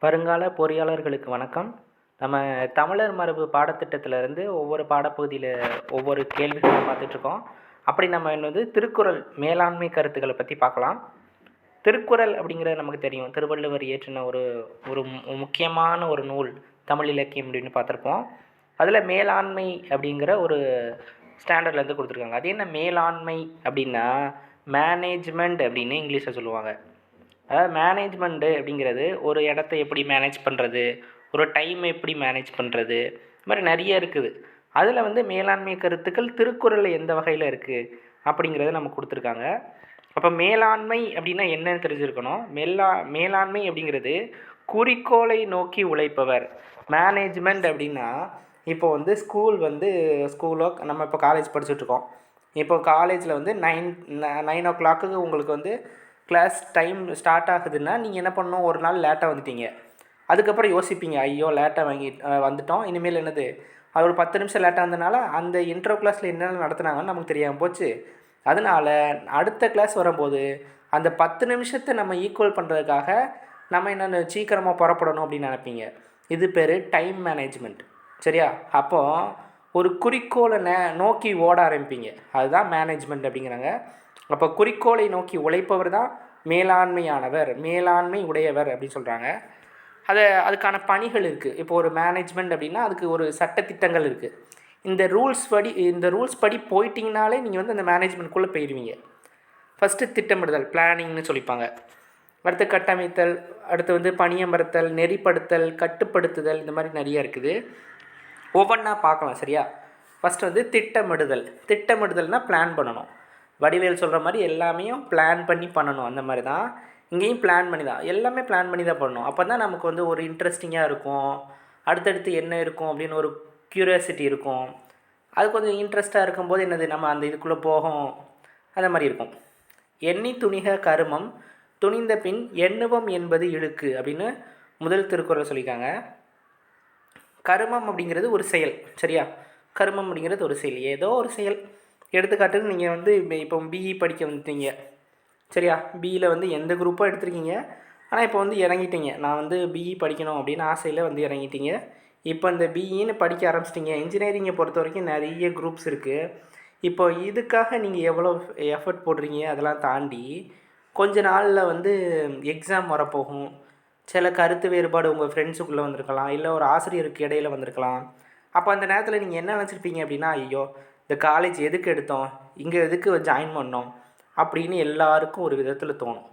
வருங்கால பொறியாளர்களுக்கு வணக்கம். நம்ம தமிழர் மரபு பாடத்திட்டத்திலேருந்து ஒவ்வொரு பாடப்பகுதியில் ஒவ்வொரு கேள்விகளை பார்த்துட்ருக்கோம். அப்படி நம்ம வந்து திருக்குறள் மேலாண்மை கருத்துக்களை பற்றி பார்க்கலாம். திருக்குறள் அப்படிங்கிறது நமக்கு தெரியும். திருவள்ளுவர் இயற்றின ஒரு ஒரு மு- முக்கியமான ஒரு நூல் தமிழ் இலக்கியம் அப்படின்னு பார்த்துருப்போம். அதில் மேலாண்மை அப்படிங்கிற ஒரு ஸ்டாண்டர்ட்லேருந்து கொடுத்துருக்காங்க. அது என்ன மேலாண்மை அப்படின்னா மேனேஜ்மெண்ட் அப்படின்னு இங்கிலீஷில் சொல்லுவாங்க. அதாவது மேனேஜ்மெண்ட்டு அப்படிங்கிறது ஒரு இடத்த எப்படி மேனேஜ் பண்ணுறது ஒரு டைம் எப்படி மேனேஜ் பண்ணுறது இது மாதிரி நிறைய இருக்குது. அதில் வந்து மேலாண்மை கருத்துக்கள் திருக்குறளில் எந்த வகையில் இருக்குது அப்படிங்கிறத நம்ம கொடுத்துருக்காங்க. அப்போ மேலாண்மை அப்படின்னா என்னன்னு தெரிஞ்சிருக்கணும். மேலா மேலாண்மை அப்படிங்கிறது குறிக்கோளை நோக்கி உழைப்பவர். மேனேஜ்மெண்ட் அப்படின்னா இப்போ வந்து ஸ்கூல் வந்து ஸ்கூலோ நம்ம இப்போ காலேஜ் படிச்சுட்ருக்கோம் இப்போ காலேஜில் வந்து நைன் நைன் ஓ கிளாக்குக்கு உங்களுக்கு வந்து கிளாஸ் டைம் ஸ்டார்ட் ஆகுதுன்னா நீங்கள் என்ன பண்ணணும்? ஒரு நாள் லேட்டாக வந்துட்டீங்க. அதுக்கப்புறம் யோசிப்பீங்க ஐயோ லேட்டாக வாங்கி வந்துட்டோம். இனிமேல் என்னது? அது ஒரு பத்து நிமிஷம் லேட்டாக இருந்தனால அந்த இன்ட்ரோ கிளாஸில் என்னென்ன நடத்துனாங்கன்னு நமக்கு தெரியாமல் போச்சு. அதனால் அடுத்த கிளாஸ் வரும்போது அந்த பத்து நிமிஷத்தை நம்ம ஈக்குவல் பண்ணுறதுக்காக நம்ம என்னென்ன சீக்கிரமாக புறப்படணும் அப்படின்னு நினைப்பீங்க. இது பேர் டைம் மேனேஜ்மெண்ட் சரியா? அப்போது ஒரு குறிக்கோளை நே நோக்கி ஓட ஆரம்பிப்பீங்க. அதுதான் மேனேஜ்மெண்ட் அப்படிங்கிறாங்க. அப்போ குறிக்கோளை நோக்கி உழைப்பவர் தான் மேலாண்மையானவர் மேலாண்மை உடையவர் அப்படின்னு சொல்கிறாங்க அதை அதுக்கான பணிகள் இருக்குது இப்போ ஒரு மேனேஜ்மெண்ட் அப்படின்னா அதுக்கு ஒரு சட்டத்திட்டங்கள் இருக்குது இந்த ரூல்ஸ் படி இந்த ரூல்ஸ் படி போயிட்டிங்கனாலே நீங்கள் வந்து அந்த மேனேஜ்மெண்ட்குள்ளே போயிடுவீங்க ஃபஸ்ட்டு திட்டமிடுதல் பிளானிங்னு சொல்லிப்பாங்க. அடுத்து கட்டமைத்தல் அடுத்து வந்து பணியமர்த்தல் நெறிப்படுத்தல் கட்டுப்படுத்துதல் இந்த மாதிரி நிறைய இருக்குது. ஒவ்வொன்றா பார்க்கலாம் சரியா? ஃபஸ்ட்டு வந்து திட்டமிடுதல். திட்டமிடுதல்னால் பிளான் பண்ணணும். வடிவேல் சொல்கிற மாதிரி எல்லாமே பிளான் பண்ணி பண்ணணும் அந்த மாதிரி தான். இங்கேயும் பிளான் பண்ணி தான். எல்லாமே பிளான் பண்ணி தான் பண்ணணும். அப்போ தான் நமக்கு வந்து ஒரு இன்ட்ரெஸ்டிங்காக இருக்கும். அடுத்தடுத்து என்ன இருக்கும் அப்படின்னு ஒரு க்யூரியாசிட்டி இருக்கும். அது கொஞ்சம் இன்ட்ரெஸ்ட்டாக இருக்கும்போது என்னது நம்ம அந்த இதுக்குள்ளே போகும். அந்த மாதிரி இருக்கும். எண்ணி துணிக கருமம் துணிந்த பின் எண்ணுவம் என்பது இழுக்கு அப்படின்னு முதல் திருக்குறள் சொல்லியிருக்காங்க. கருமம் அப்படிங்கிறது ஒரு செயல் சரியா? கருமம் அப்படிங்கிறது ஒரு செயல். ஏதோ ஒரு செயல். எடுத்துக்காட்டுக்கு நீங்கள் வந்து இப்போ- பிஇ படிக்க வந்துட்டீங்க. சரியா? பிஇயில் வந்து எந்த குரூப்பாக எடுத்திருக்கீங்க? ஆனால் இப்போ வந்து இறங்கிட்டீங்க. நான் வந்து பிஇ படிக்கணும் அப்படின்னு ஆசையில் வந்து இறங்கிட்டீங்க. இப்போ இந்த பிஇன்னு படிக்க ஆரம்பிச்சிட்டிங்க. இன்ஜினியரிங்கை பொறுத்த வரைக்கும் நிறைய குரூப்ஸ் இருக்குது இப்போ இதுக்காக நீங்கள் எவ்வளோ எஃபர்ட் போடுறீங்க? அதெல்லாம் தாண்டி கொஞ்ச நாளில் வந்து எக்ஸாம் வரப்போகும். சில கருத்து வேறுபாடு உங்கள் ஃப்ரெண்ட்ஸுக்குள்ளே வந்திருக்கலாம். இல்லை ஒரு ஆசிரியருக்கு இடையில வந்திருக்கலாம். அப்போ அந்த நேரத்தில் நீங்கள் என்ன நினச்சிருப்பீங்க அப்படின்னா ஐயோ இந்த காலேஜ் எதுக்கு எடுத்தோம்? இங்கே எதுக்கு ஜாயின் பண்ணோம்? அப்படின்னு எல்லாருக்கும் ஒரு விதத்தில் தோணும்.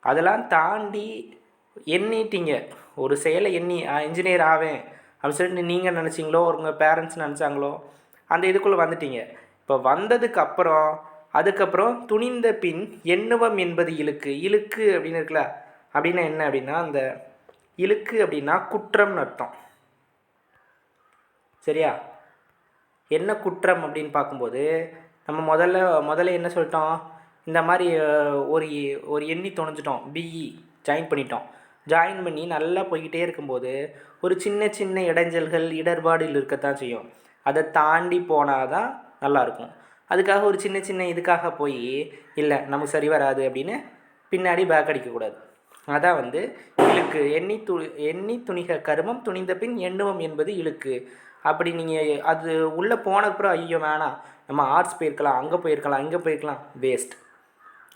அதெல்லாம் தாண்டி எண்ணிட்டீங்க. ஒரு செயலை எண்ணி இன்ஜினியர் ஆவேன். அப்படின்னு சொல்லிட்டு நீங்கள் நினச்சிங்களோ? உங்கள் பேரண்ட்ஸ் நினச்சாங்களோ? அந்த இதுக்குள்ளே வந்துட்டீங்க. இப்போ வந்ததுக்கு அப்புறம் அதுக்கப்புறம் துணிந்த பின் எண்ணுவம் என்பது இழுக்கு. இழுக்கு அப்படின்னு இருக்குல்ல? அப்படின்னா என்ன அப்படின்னா அந்த இழுக்கு அப்படின்னா குற்றம்னு அர்த்தம். சரியா? என்ன குற்றம் அப்படின்னு பார்க்கும்போது நம்ம முதல்ல முதல்ல என்ன சொல்லிட்டோம்? இந்த மாதிரி ஒரு ஒரு எண்ணி துணிஞ்சிட்டோம் பிஇ ஜாயின் பண்ணிட்டோம். ஜாயின் பண்ணி நல்லா போய்கிட்டே இருக்கும்போது ஒரு சின்ன சின்ன இடைஞ்சல்கள் இடர்பாடுகள் இருக்கத்தான் செய்யும். அதை தாண்டி போனால் தான் நல்லாயிருக்கும். அதுக்காக ஒரு சின்ன சின்ன இதுக்காக போய் இல்லை நமக்கு சரி வராது அப்படின்னு பின்னாடி பேக் அடிக்கக்கூடாது. அதான் வந்து இழுக்கு. எண்ணி து எண்ணி துணிக கருமம் துணிந்த பின் எண்ணுவம் என்பது இழுக்கு. அப்படி நீங்கள் அது உள்ளே போனப்புறம் ஐயோ வேணாம் நம்ம ஆர்ட்ஸ் போயிருக்கலாம் அங்கே போயிருக்கலாம் இங்கே போயிருக்கலாம். வேஸ்ட்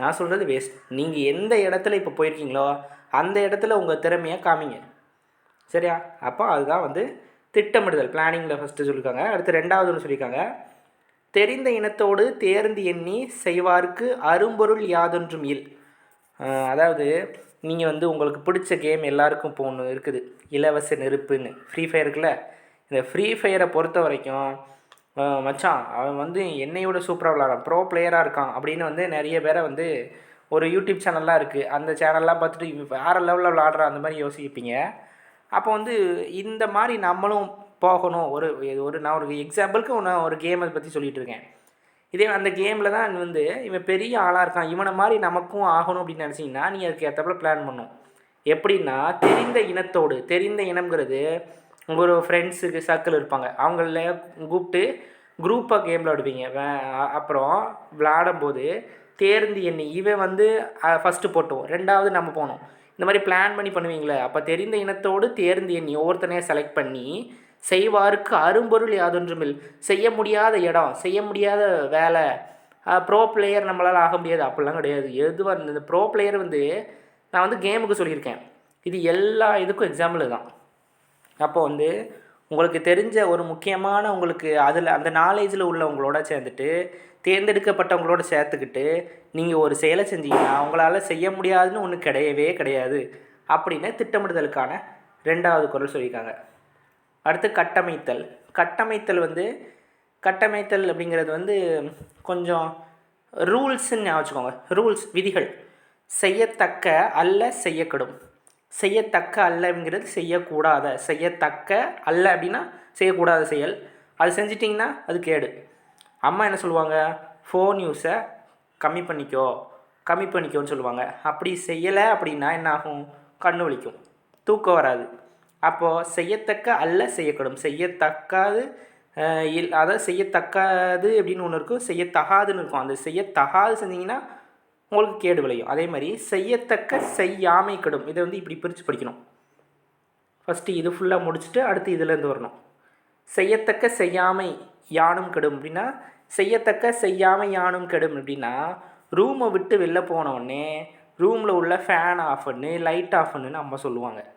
நான் சொல்கிறது வேஸ்ட் நீங்கள் எந்த இடத்துல இப்போ போயிருக்கீங்களோ அந்த இடத்துல உங்கள் திறமையை காமிங்க. சரியா? அப்போ அதுதான் வந்து திட்டமிடுதல். பிளானிங்கில் ஃபஸ்ட்டு சொல்லியிருக்காங்க அடுத்து ரெண்டாவது ஒன்று சொல்லியிருக்காங்க தெரிந்த இனத்தோடு தேர்ந்து எண்ணி செய்வார்க்கு அரும்பொருள் யாதொன்றும் இல். அதாவது நீங்கள் வந்து உங்களுக்கு பிடிச்ச கேம் எல்லாருக்கும் இப்போ ஒன்று இருக்குது. இலவச நெருப்புன்னு. ஃப்ரீ ஃபயர் இருக்குல்ல? இந்த ஃப்ரீ ஃபயரை பொறுத்த வரைக்கும் மச்சான் அவன் வந்து என்னையோட சூப்பராக விளாட்றான் ப்ரோ பிளேயராக இருக்கான் அப்படின்னு வந்து நிறைய பேரை வந்து ஒரு யூடியூப் சேனல்லாம் இருக்குது அந்த சேனல்லாம் பார்த்துட்டு இவன் வேறு லெவலில் விளாட்றான் அந்த மாதிரி யோசிப்பீங்க. அப்போ வந்து இந்த மாதிரி நம்மளும் போகணும். ஒரு ஒரு நான் ஒரு எக்ஸாம்பிளுக்கு நான் ஒரு கேமை பற்றி சொல்லிகிட்டு இருக்கேன். இதே அந்த கேமில் தான் வந்து இவன் பெரிய ஆளாக இருக்கான். இவனை மாதிரி நமக்கும் ஆகணும் அப்படின்னு நினச்சிங்கன்னா நீங்கள் அதுக்கு ஏற்றப்பல பிளான் பண்ணும். எப்படின்னா தெரிந்த இனத்தோடு தெரிந்த இனம்ங்கிறது ஒரு ஃப்ரெண்ட்ஸுக்கு சர்க்கிள் இருப்பாங்க. அவங்கள கூப்பிட்டு குரூப்பாக கேம் விளாடுவீங்க வே- அப்புறம் விளாடும்போது தேர்ந்து எண்ணி இவன் வந்து ஃபஸ்ட்டு போட்டோம் ரெண்டாவது நம்ம போனோம் இந்த மாதிரி பிளான் பண்ணி பண்ணுவீங்களே? அப்போ தெரிந்த இனத்தோடு தேர்ந்து எண்ணி ஒவ்வொருத்தனையே செலக்ட் பண்ணி செய்வாருக்கு அரும்பொருள் யாதொன்றுமில். செய்ய முடியாத இடம் செய்ய முடியாத வேலை. ப்ரோ பிளேயர் நம்மளால் ஆக முடியாது. அப்படிலாம் கிடையாது. எதுவாக இந்த ப்ரோ பிளேயர் வந்து நான் வந்து கேமுக்கு சொல்லியிருக்கேன். இது எல்லா இதுக்கும் எக்ஸாம்பிள் தான். அப்போ வந்து உங்களுக்கு தெரிஞ்ச ஒரு முக்கியமான உங்களுக்கு அதில் அந்த நாலேஜில் உள்ளவங்களோட சேர்ந்துட்டு தேர்ந்தெடுக்கப்பட்டவங்களோட சேர்த்துக்கிட்டு நீங்கள் ஒரு செயலை செஞ்சீங்கன்னா உங்களால் செய்ய முடியாதுன்னு ஒன்று கிடையவே கிடையாது அப்படின்னு திட்டமிடுதலுக்கான ரெண்டாவது குரல் சொல்லியிருக்காங்க. அடுத்து கட்டமைத்தல். கட்டமைத்தல் வந்து கட்டமைத்தல் அப்படிங்கிறது வந்து கொஞ்சம் ரூல்ஸுன்னு ஞாபகம் வச்சுக்கோங்க. ரூல்ஸ் விதிகள். செய்யத்தக்க அல்ல செய்யக்கடும். செய்யத்தக்க அல்லங்கிறது செய்யக்கூடாத. செய்யத்தக்க அல்ல அப்படின்னா செய்யக்கூடாத செயல். அது செஞ்சிட்டிங்கன்னா அது கேடு. அம்மா என்ன சொல்லுவாங்க? ஃபோன் யூஸை கம்மி பண்ணிக்கோ. கம்மி பண்ணிக்கோன்னு சொல்லுவாங்க. அப்படி செய்யலை அப்படின்னா என்ன ஆகும் கண்ணு வலிக்கும். தூக்கம் வராது. அப்போது செய்யத்தக்க அல்ல செய்யக்கூடும். செய்யத்தக்காது இல் அதாவது செய்யத்தக்காது அப்படின்னு ஒன்று இருக்கும். செய்யத்தகாதுன்னு இருக்கும். அந்த செய்யத்தகாது செஞ்சிங்கன்னா உங்களுக்கு கேடு விளையும். அதே மாதிரி செய்யத்தக்க செய்யாமை கெடும் இதை வந்து இப்படி பிரித்து படிக்கணும். ஃபஸ்ட்டு இது ஃபுல்லாக முடிச்சுட்டு அடுத்து இதுலேருந்து வரணும். செய்யத்தக்க செய்யாமை யானும் கெடும் அப்படின்னா செய்யத்தக்க செய்யாமை யானும் கெடும் அப்படின்னா ரூமை விட்டு வெளில போன ரூமில் உள்ள ஃபேன் ஆஃப் பண்ணு லைட் ஆஃப் பண்ணுன்னு அம்மா சொல்லுவாங்க.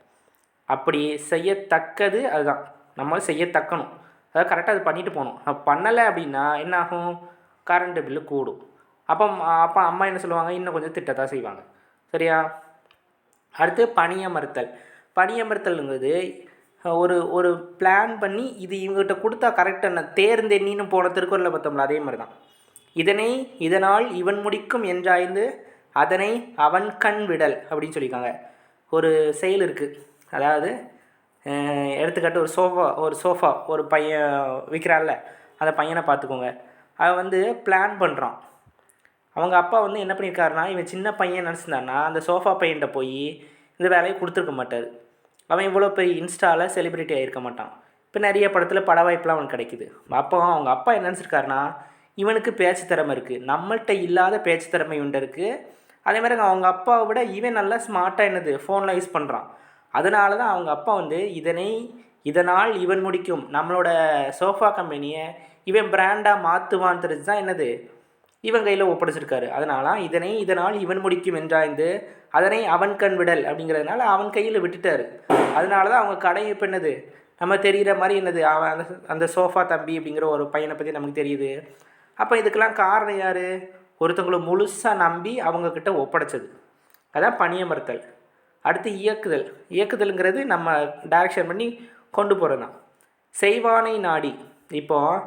அப்படி செய்யத்தக்கது அதுதான். நம்ம செய்யத்தக்கணும். அதாவது கரெக்டாக அது பண்ணிட்டு போகணும். பண்ணலை அப்படின்னா என்ன ஆகும்? கரண்ட் பில்லு கூடும். அப்போ அப்பா அம்மா என்ன சொல்லுவாங்க? இன்னும் கொஞ்சம் திட்டத்தான் செய்வாங்க. சரியா? அடுத்து பணியமர்த்தல் பணியமர்த்தல்ங்கிறது ஒரு ஒரு பிளான் பண்ணி இது இவங்ககிட்ட கொடுத்தா கரெக்டாக என்ன? தேர்ந்தெண்ணின்னு போன திருக்குறளில் பார்த்தோம்ல அதே மாதிரி தான் இதனை இதனால் இவன் முடிக்கும் என்றாய்ந்து அதனை அவன் கண் விடல் அப்படின்னு சொல்லியிருக்காங்க. ஒரு செயல் இருக்குது அதாவது எடுத்துக்காட்டு ஒரு சோஃபா ஒரு சோஃபா ஒரு பையன் விற்கிறான்ல அந்த பையனை பார்த்துக்கோங்க. அவன் வந்து பிளான் பண்ணுறான் அவங்க அப்பா வந்து என்ன பண்ணியிருக்காருனா இவன் சின்ன பையன் நினச்சிருந்தான்னா அந்த சோஃபா பையன்கிட்ட போய் இந்த வேலையை கொடுத்துருக்க மாட்டார். அவன் இவ்வளோ பெரிய இன்ஸ்டாவில் செலிப்ரிட்டி ஆகிருக்க மாட்டான். இப்போ நிறைய படத்தில் பட வாய்ப்புலாம் அவனுக்கு கிடைக்குது. அப்போ அவங்க அப்பா என்ன நினச்சிருக்காருனா இவனுக்கு பேச்சு திறமை இருக்குது நம்மள்கிட்ட இல்லாத பேச்சு திறமை உண்டு இருக்குது அதே மாதிரி அவங்க அப்பாவை விட இவன் நல்லா ஸ்மார்ட்டாக என்னது ஃபோனில் யூஸ் பண்ணுறான் அதனால தான் அவங்க அப்பா வந்து இதனை இதனால் இவன் முடிக்கும். நம்மளோட சோஃபா கம்பெனியை இவன் பிராண்டாக மாற்றுவான் தெரிஞ்சு தான் என்னது இவன் கையில் ஒப்படைச்சிருக்காரு. அதனால இதனை இதனால் இவன் முடிக்கும் என்றாய்ந்து அதனை அவன் கண் விடல் அப்படிங்கிறதுனால அவன் கையில் விட்டுட்டாரு. அதனால தான் அவங்க கடை இப்போ என்னது? நம்ம தெரிகிற மாதிரி என்னது? அவன் அந்த அந்த சோஃபா தம்பி அப்படிங்கிற ஒரு பையனை பற்றி நமக்கு தெரியுது. அப்போ இதுக்கெல்லாம் காரணம் யார்? ஒருத்தவங்களை முழுசாக நம்பி அவங்கக்கிட்ட ஒப்படைச்சது. அதான் பணியமர்த்தல். அடுத்து இயக்குதல். இயக்குதல்ங்கிறது நம்ம டைரக்ஷன் பண்ணி கொண்டு போகிறது தான் செய்வானை நாடி. இப்போது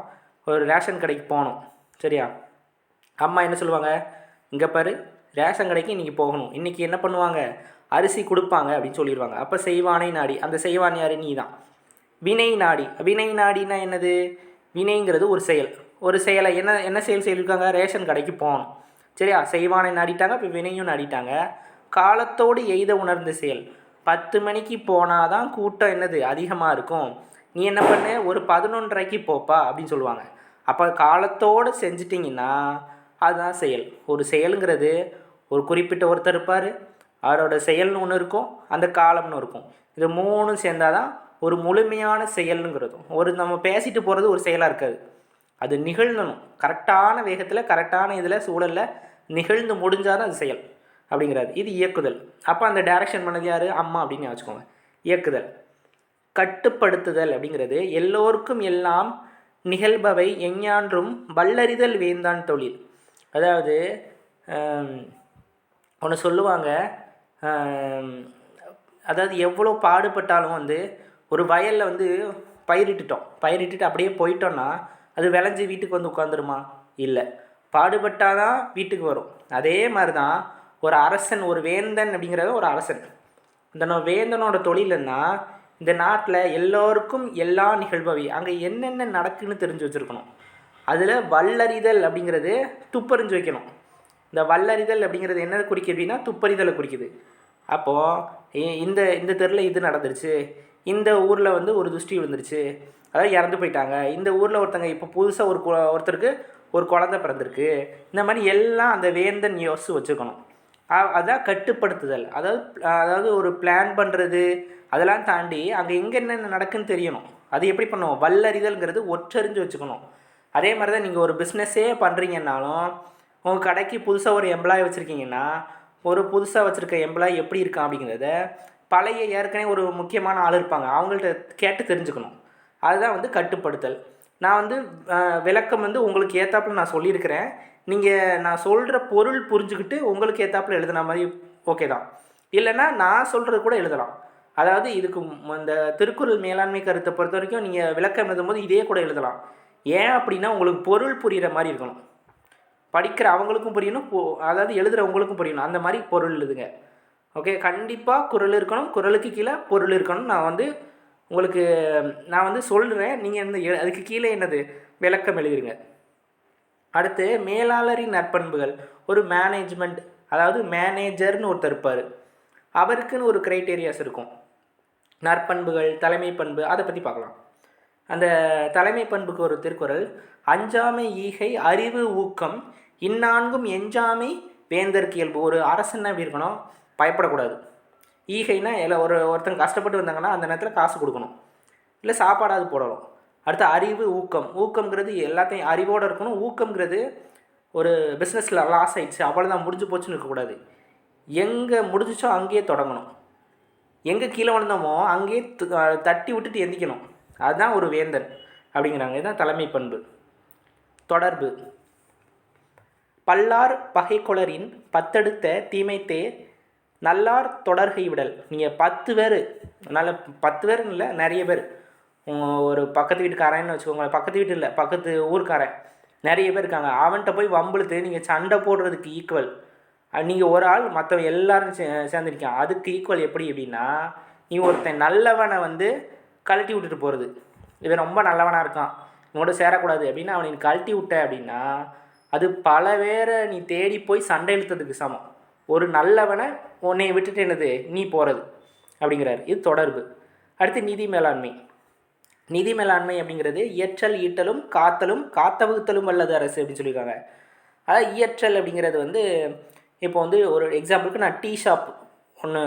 ஒரு ரேஷன் கடைக்கு போகணும் சரியா? அம்மா என்ன சொல்லுவாங்க? இங்கே பாரு ரேஷன் கடைக்கு இன்றைக்கி போகணும். இன்றைக்கி என்ன பண்ணுவாங்க? அரிசி கொடுப்பாங்க அப்படின்னு சொல்லிடுவாங்க. அப்போ செய்வானை நாடி. அந்த செய்வான் யார்? நீ தான் வினை நாடி. வினை நாடினா என்னது? வினைங்கிறது ஒரு செயல். ஒரு செயலை என்ன என்ன செயல் செய்திருக்காங்க? ரேஷன் கடைக்கு போகணும். சரியா? செய்வானை நாடிட்டாங்க இப்போ வினையும் நாடிட்டாங்க. காலத்தோடு எய்த உணர்ந்த செயல். பத்து மணிக்கு போனால் தான் கூட்டம் என்னது? அதிகமாக இருக்கும். நீ என்ன பண்ணு? ஒரு பதினொன்றரைக்கு போப்பா அப்படின்னு சொல்லுவாங்க. அப்போ காலத்தோடு செஞ்சிட்டிங்கன்னா அதுதான் செயல். ஒரு செயலுங்கிறது ஒரு குறிப்பிட்ட ஒருத்தர் இருப்பார் அவரோட செயல்னு ஒன்று இருக்கும் அந்த காலம்னு இருக்கும். இது மூணும் சேர்ந்தாதான் ஒரு முழுமையான செயலுங்கிறதும் ஒரு நம்ம பேசிட்டு போகிறது ஒரு செயலாக இருக்காது. அது நிகழ்ந்தணும் கரெக்டான வேகத்தில் கரெக்டான இதில் சூழலில் நிகழ்ந்து முடிஞ்சாதான் அது செயல் அப்படிங்கிறாரு. இது இயக்குதல். அப்போ அந்த டைரக்ஷன் பண்ணது யார்? அம்மா அப்படின்னு வச்சுக்கோங்க. இயக்குதல். கட்டுப்படுத்துதல் அப்படிங்கிறது எல்லோருக்கும் எல்லாம் நிகழ்பவை எஞ்ஞான்றும் வல்லறிதல் வேந்தான் தொழில். அதாவது ஒன்று சொல்லுவாங்க அதாவது எவ்வளோ பாடுபட்டாலும் வந்து ஒரு வயலில் வந்து பயிரிட்டுட்டோம். பயிரிட்டுட்டு அப்படியே போயிட்டோன்னா அது விளைஞ்சி வீட்டுக்கு வந்து உட்காந்துருமா இல்லை. பாடுபட்டால் தான் வீட்டுக்கு வரும். அதே மாதிரி தான் ஒரு அரசன் ஒரு வேந்தன் அப்படிங்கிறது ஒரு அரசன். இந்த வேந்தனோட தொழில்னா இந்த நாட்டில் எல்லோருக்கும் எல்லா நிகழ்பவை அங்கே என்னென்ன நடக்குன்னு தெரிஞ்சு வச்சுருக்கணும். அதில் வல்லறிதல் அப்படிங்கிறது துப்பறிஞ்சு வைக்கணும். இந்த வல்லறிதல் அப்படிங்கிறது என்ன குறிக்குது அப்படின்னா துப்பறிதலை குறிக்குது. அப்போது இந்த இந்த தெருவில் இது நடந்துருச்சு. இந்த ஊரில் வந்து ஒரு துஷ்டி விழுந்துருச்சு. அதாவது இறந்து போயிட்டாங்க. இந்த ஊரில் ஒருத்தங்க இப்போ புதுசாக ஒரு ஒருத்தருக்கு ஒரு குழந்தை பிறந்திருக்கு. இந்த மாதிரி எல்லாம் அந்த வேந்தன் யோசிச்சு வச்சுக்கணும். அதான் கட்டுப்படுத்துதல். அதாவது அதாவது ஒரு பிளான் பண்ணுறது அதெல்லாம் தாண்டி அங்கே எங்கே என்னென்ன நடக்குன்னு தெரியணும். அது எப்படி பண்ணுவோம்? வல்லறிதல்ங்கிறது ஒற்றறிஞ்சு வச்சுக்கணும். அதே மாதிரி தான் நீங்கள் ஒரு பிஸ்னஸே பண்ணுறீங்கன்னாலும் உங்கள் கடைக்கு புதுசாக ஒரு எம்ப்ளாயி வச்சுருக்கீங்கன்னா ஒரு புதுசாக வச்சுருக்க எம்ப்ளாயி எப்படி இருக்கான் அப்படிங்கிறத பழைய ஏற்கனவே ஒரு முக்கியமான ஆள் இருப்பாங்க. அவங்கள்ட்ட கேட்டு தெரிஞ்சுக்கணும். அதுதான் வந்து கட்டுப்படுத்தல். நான் வந்து விளக்கம் வந்து உங்களுக்கு ஏற்றாப்புல நான் சொல்லியிருக்கிறேன். நீங்கள் நான் சொல்கிற பொருள் புரிஞ்சுக்கிட்டு உங்களுக்கு ஏற்றாப்புல எழுதுன மாதிரி ஓகே தான். இல்லைன்னா நான் சொல்கிறது கூட எழுதலாம். அதாவது இதுக்கு இந்த திருக்குறள் மேலாண்மை கருத்தை பொறுத்த வரைக்கும் நீங்கள் விளக்கம் எழுதும்போது இதே கூட எழுதலாம். ஏன் அப்படின்னா உங்களுக்கு பொருள் புரிகிற மாதிரி இருக்கணும். படிக்கிற அவங்களுக்கும் புரியணும் அதாவது எழுதுகிறவங்களுக்கும் புரியணும். அந்த மாதிரி பொருள் எழுதுங்க. ஓகே? கண்டிப்பாக குரல் இருக்கணும். குரலுக்கு கீழே பொருள் இருக்கணும். நான் வந்து உங்களுக்கு நான் வந்து சொல்கிறேன் நீங்கள் இந்த எ- அதுக்கு கீழே என்னது? விளக்கம் எழுதிருங்க. அடுத்து மேலாளரின் நற்பண்புகள். ஒரு மேனேஜ்மெண்ட் அதாவது மேனேஜர்னு ஒருத்தர் இருப்பார். அவருக்குன்னு ஒரு க்ரைட்டேரியாஸ் இருக்கும். நற்பண்புகள் தலைமை பண்பு அதை பற்றி பார்க்கலாம். அந்த தலைமை பண்புக்கு ஒரு திருக்குறள் அஞ்சாமை ஈகை அறிவு ஊக்கம் இந்நான்கும் எஞ்சாமை வேந்தற்கு இயல்பு. ஒரு அரசன் எப்படி இருக்கணும் பயப்படக்கூடாது. ஈகைனா எல்லாம் ஒரு ஒருத்தங்க கஷ்டப்பட்டு வந்தாங்கன்னா அந்த நேரத்தில் காசு கொடுக்கணும். இல்லை சாப்பாடாவது போடணும். அடுத்து அறிவு ஊக்கம். ஊக்கம்ங்கிறது எல்லாத்தையும் அறிவோடு இருக்கணும். ஊக்கம்ங்கிறது ஒரு பிஸ்னஸில் லாஸ் ஆகிடுச்சு அவ்வளோதான் முடிஞ்சு போச்சுன்னு இருக்கக்கூடாது. எங்கே முடிஞ்சிச்சோ அங்கேயே தொடங்கணும். எங்கே கீழே விழுந்தோமோ அங்கேயே தட்டி விட்டுட்டு எந்திக்கணும். அதுதான் ஒரு வேந்தன் அப்படிங்கிறாங்க. இதுதான் தலைமை பண்பு. தொடர்பு. பல்லார் பகைக்கொளரின் பத்தெடுத்த தீமைத்தே நல்லார் தொடர்கை விடல். நீங்கள் பத்து பேர் நல்ல பத்து பேர் இல்லை நிறைய பேர். ஒரு பக்கத்து வீட்டுக்காரன்னு வச்சுக்கோங்களேன். பக்கத்து வீட்டு இல்லை பக்கத்து ஊருக்காரன். நிறைய பேர் இருக்காங்க. அவன்கிட்ட போய் வம்பிழுத்து நீங்கள் சண்டை போடுறதுக்கு ஈக்குவல் நீங்கள் ஒரு ஆள் மற்றவங்க எல்லாரும் சே சேர்ந்துருக்கீங்க. அதுக்கு ஈக்குவல் எப்படி அப்படின்னா நீ ஒருத்தன் நல்லவனை வந்து கழட்டி விட்டுட்டு போகிறது இவன் ரொம்ப நல்லவனாக இருக்கான். இவனோட சேரக்கூடாது. அப்படின்னா அவனை கழட்டி விட்ட அப்படின்னா அது பல பேரை நீ தேடி போய் சண்டை இழுத்ததுக்கு சமம். ஒரு நல்லவனை உன்னை விட்டுட்டு என்னது? நீ போகிறது அப்படிங்கிறாரு. இது தொடர்பு. அடுத்து நிதி மேலாண்மை. நிதி மேலாண்மை அப்படிங்கிறது இயற்றல் ஈட்டலும் காத்தலும் காத்தவகுத்தலும் வல்லது அரசு அப்படின்னு சொல்லியிருக்காங்க. அதாவது இயற்றல் அப்படிங்கிறது வந்து இப்போ வந்து ஒரு எக்ஸாம்பிளுக்கு நான் டீ ஷாப் ஒன்று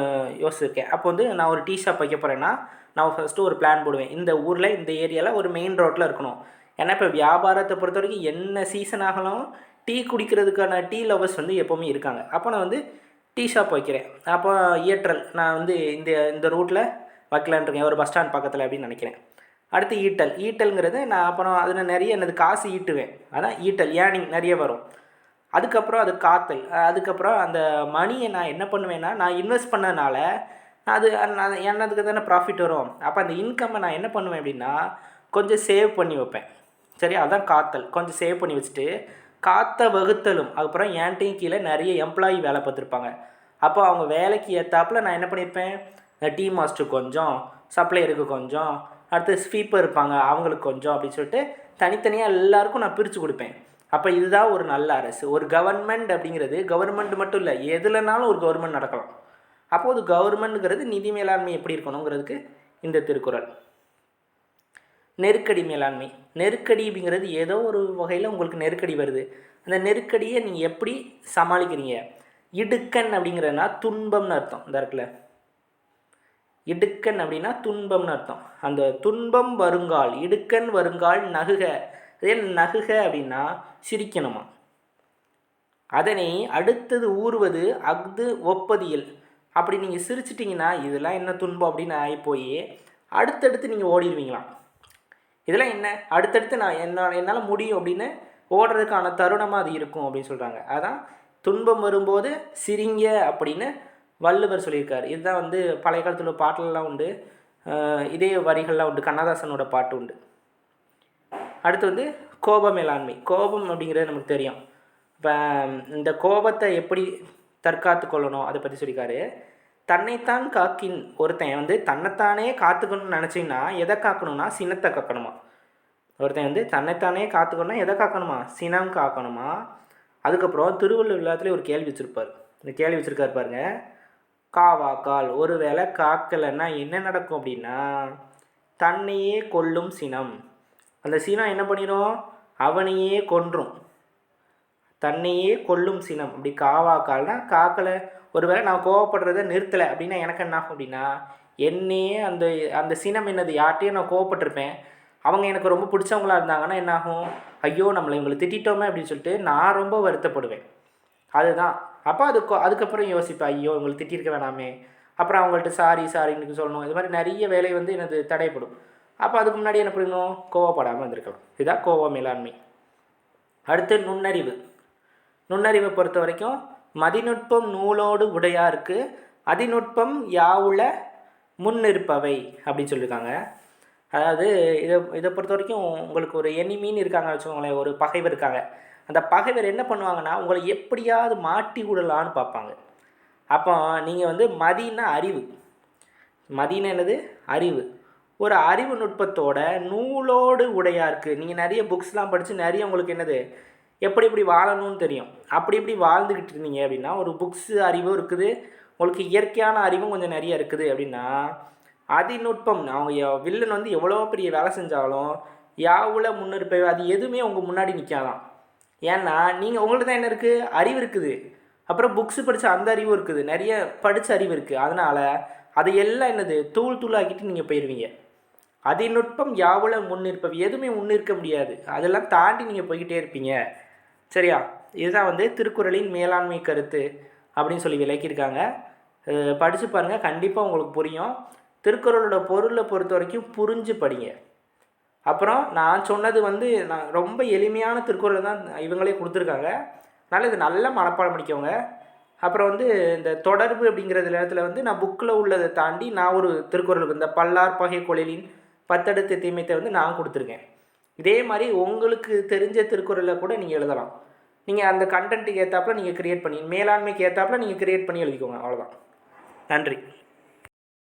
யோசிச்சிருக்கேன். அப்போ வந்து நான் ஒரு டீ ஷாப் வைக்க போகிறேன்னா நான் ஃபஸ்ட்டு ஒரு பிளான் போடுவேன். இந்த ஊரில் இந்த ஏரியாவில் ஒரு மெயின் ரோட்டில் இருக்கணும். ஏன்னா இப்போ வியாபாரத்தை பொறுத்த வரைக்கும் என்ன சீசன் ஆகலாம் டீ குடிக்கிறதுக்கான டீ லவர்ஸ் வந்து எப்போவுமே இருக்காங்க. அப்போ நான் வந்து டீ ஷாப் வைக்கிறேன். அப்போ இயற்றல் நான் வந்து இந்த இந்த ரூட்டில் வைக்கலான்னு இருக்கேன். ஒரு பஸ் ஸ்டாண்ட் பக்கத்தில் அப்படின்னு நினைக்கிறேன். அடுத்து ஈட்டல். ஈட்டல்ங்கிறது நான் அப்புறம் அதில் நிறைய எனது காசு ஈட்டுவேன். அதான் ஈட்டல் ஏர்னிங் நிறைய வரும். அதுக்கப்புறம் அது காத்தல். அதுக்கப்புறம் அந்த மணியை நான் என்ன பண்ணுவேன்னா நான் இன்வெஸ்ட் பண்ணதுனால அது என்னதுக்கு தானே ப்ராஃபிட் வரும். அப்போ அந்த இன்கம்மை நான் என்ன பண்ணுவேன் அப்படின்னா கொஞ்சம் சேவ் பண்ணி வைப்பேன். சரி அதான் காத்தல். கொஞ்சம் சேவ் பண்ணி வச்சுட்டு காத்த வகுத்தலும். அதுக்கப்புறம் என்கிட்டையும் கீழே நிறைய எம்ப்ளாயி வேலை பார்த்துருப்பாங்க. அப்போ அவங்க வேலைக்கு ஏற்றாப்புல நான் என்ன பண்ணியிருப்பேன் டீ மாஸ்டர் கொஞ்சம் சப்ளையருக்கு கொஞ்சம் அடுத்து ஸ்வீப்பர் இருப்பாங்க அவங்களுக்கு கொஞ்சம் அப்படின்னு சொல்லிட்டு தனித்தனியாக எல்லாருக்கும் நான் பிரித்து கொடுப்பேன். அப்போ இதுதான் ஒரு நல்ல அரசு. ஒரு கவர்மெண்ட் அப்படிங்கிறது கவர்மெண்ட் மட்டும் இல்லை எதுலனாலும் ஒரு கவர்மெண்ட் நடக்கலாம். அப்போது கவர்மெண்ட்டுங்கிறது நிதி மேலாண்மை எப்படி இருக்கணுங்கிறதுக்கு இந்த திருக்குறள். நெருக்கடி மேலாண்மை. நெருக்கடி அப்படிங்கிறது ஏதோ ஒரு வகையில் உங்களுக்கு நெருக்கடி வருது. அந்த நெருக்கடியை நீங்கள் எப்படி சமாளிக்கிறீங்க? இடுக்கன் அப்படிங்கிறதுனா துன்பம்னு அர்த்தம். இந்த இடத்துல. இடுக்கன் அப்படின்னா துன்பம்னு அர்த்தம். அந்த துன்பம் வருங்கால் இடுக்கன் வருங்கால் நகுக. அதே நகுக அப்படின்னா சிரிக்கணுமா? அதனை அடுத்தது ஊறுவது அஃது ஒப்பதியல். அப்படி நீங்கள் சிரிச்சிட்டிங்கன்னா இதெல்லாம் என்ன துன்பம்? அப்படின்னு ஆகி போய் அடுத்தடுத்து நீங்கள் ஓடிடுவீங்களாம் இதெல்லாம் என்ன? அடுத்தடுத்து நான் என்ன என்னால் முடியும் அப்படின்னு ஓடுறதுக்கான தருணமாக அது இருக்கும் அப்படின்னு சொல்கிறாங்க அதான் துன்பம் வரும்போது சிரிங்க அப்படின்னு வள்ளுவர் சொல்லியிருக்காரு. இதுதான் வந்து பழைய காலத்தில் உள்ள பாட்டுலலாம் உண்டு. இதே வரிகள்லாம் உண்டு. கண்ணதாசனோட பாட்டு உண்டு. அடுத்து வந்து கோப மேலாண்மை கோபம் அப்படிங்கிறது நமக்கு தெரியும். இப்போ இந்த கோபத்தை எப்படி தற்காத்து கொள்ளணும் அதை பற்றி சொல்லிக்காரு தன்னைத்தான் காக்கின் ஒருத்தன் வந்து தன்னைத்தானே காத்துக்கணும்னு நினச்சிங்கன்னா எதை காக்கணும்னா சினத்தை காக்கணுமா? ஒருத்தன் வந்து தன்னைத்தானே காத்துக்கணும்னா எதை காக்கணுமா? சினம் காக்கணுமா? அதுக்கப்புறம் திருவள்ளுவர் விழாத்துலேயே ஒரு கேள்வி வச்சுருப்பார். இந்த கேள்வி வச்சுருக்காரு பாருங்க. காவா கால் ஒருவேளை காக்கலைன்னா என்ன நடக்கும் அப்படின்னா தன்னையே கொல்லும் சினம். அந்த சினம் என்ன பண்ணிடும் அவனையே கொன்றும். தன்னையே கொல்லும் சினம். அப்படி காவாக்கால்னா காக்கலை ஒருவேளை நான் கோவப்படுறத நிறுத்தலை அப்படின்னா எனக்கு என்ன அப்படின்னா என்னையே அந்த அந்த சினம் என்னது யார்கிட்டயும் நான் கோவப்பட்டிருப்பேன். அவங்க எனக்கு ரொம்ப பிடிச்சவங்களா இருந்தாங்கன்னா என்னாகும் ஐயோ நம்மளை இவங்களை திட்டிட்டோமே அப்படின்னு சொல்லிட்டு நான் ரொம்ப வருத்தப்படுவேன். அதுதான். அப்போ அது அதுக்கப்புறம் யோசிப்பேன் ஐயோ இவங்களை திட்டிருக்க வேணாமே. அப்புறம் அவங்கள்ட்ட சாரி சாரின்னு சொல்லணும். இது மாதிரி நிறைய வேலை வந்து எனது தடைப்படும். அப்போ அதுக்கு முன்னாடி என்ன பண்ணணும்? கோவப்படாமல் இருந்திருக்கலாம் இதுதான் கோவ மேலாண்மை. அடுத்து நுண்ணறிவு. நுண்ணறிவை பொறுத்த வரைக்கும் மதிநுட்பம் நூலோடு உடையாருக்கு அதிநுட்பம் யாவுல முன்னிருப்பவை அப்படின்னு சொல்லியிருக்காங்க அதாவது இதை இதை பொறுத்த வரைக்கும் உங்களுக்கு ஒரு எனிமின்னு இருக்காங்க வச்சுக்கோங்களேன் ஒரு பகைவர் இருக்காங்க. அந்த பகைவர் என்ன பண்ணுவாங்கன்னா உங்களை எப்படியாவது மாட்டி விடலான்னு பார்ப்பாங்க. அப்போ நீங்கள் வந்து மதினா அறிவு. மதினா என்னது? அறிவு. ஒரு அறிவு நுட்பத்தோட நூலோடு உடையாக இருக்குது நீங்கள் நிறைய புக்ஸ்லாம் படித்து நிறைய உங்களுக்கு என்னது? எப்படி எப்படி வாழணும்னு தெரியும். அப்படி இப்படி வாழ்ந்துக்கிட்டு இருந்தீங்க அப்படின்னா ஒரு புக்ஸு அறிவும் இருக்குது. உங்களுக்கு இயற்கையான அறிவும் கொஞ்சம் நிறைய இருக்குது அப்படின்னா அதிநுட்பம் அவங்க வில்லன் வந்து எவ்வளோ பெரிய வேலை செஞ்சாலும் யாவுல முன்னிருப்பை அது எதுவுமே உங்கள் முன்னாடி நிற்காதான் ஏன்னா நீங்கள் உங்கள்ட்ட தான் என்ன இருக்குது அறிவு இருக்குது. அப்புறம் புக்ஸு படித்த அந்த அறிவும் இருக்குது. நிறைய படித்த அறிவு இருக்குது அதனால் அது எல்லாம் என்னது? தூள் தூளாக்கிட்டு நீங்கள் போயிடுவீங்க அதிநுட்பம் யாவுல முன்னிற்பவை எதுவுமே முன்னிற்க முடியாது. அதெல்லாம் தாண்டி நீங்கள் போய்கிட்டே இருப்பீங்க. சரியா? இதுதான் வந்து திருக்குறளின் மேலாண்மை கருத்து அப்படின்னு சொல்லி விளக்கியிருக்காங்க. படித்து பாருங்கள் கண்டிப்பாக உங்களுக்கு புரியும். திருக்குறளோட பொருளை பொறுத்த வரைக்கும் புரிஞ்சு படிங்க. அப்புறம் நான் சொன்னது வந்து நான் ரொம்ப எளிமையான திருக்குறள் தான் இவங்களே கொடுத்துருக்காங்க. அதனால் இது நல்ல மனப்பாடம் பண்ணிக்கோங்க. அப்புறம் வந்து இந்த தொடர்பு அப்படிங்கிறது இடத்துல வந்து நான் புக்கில் உள்ளதை தாண்டி நான் ஒரு திருக்குறளுக்கு இந்த பல்லார் பகை கொழிலின் பத்தடுத்த தீமைத்தை வந்து நான் கொடுத்துருக்கேன். இதே மாதிரி உங்களுக்கு தெரிஞ்ச திருக்குறளை கூட நீங்கள் எழுதலாம். நீங்கள் அந்த கண்டென்ட்டுக்கு ஏற்றாப்புல நீங்கள் க்ரியேட் பண்ணி மேலாண்மைக்கு ஏற்றாப்புல நீங்கள் க்ரியேட் பண்ணி எழுதிக்கோங்க. அவ்வளோதான் நன்றி.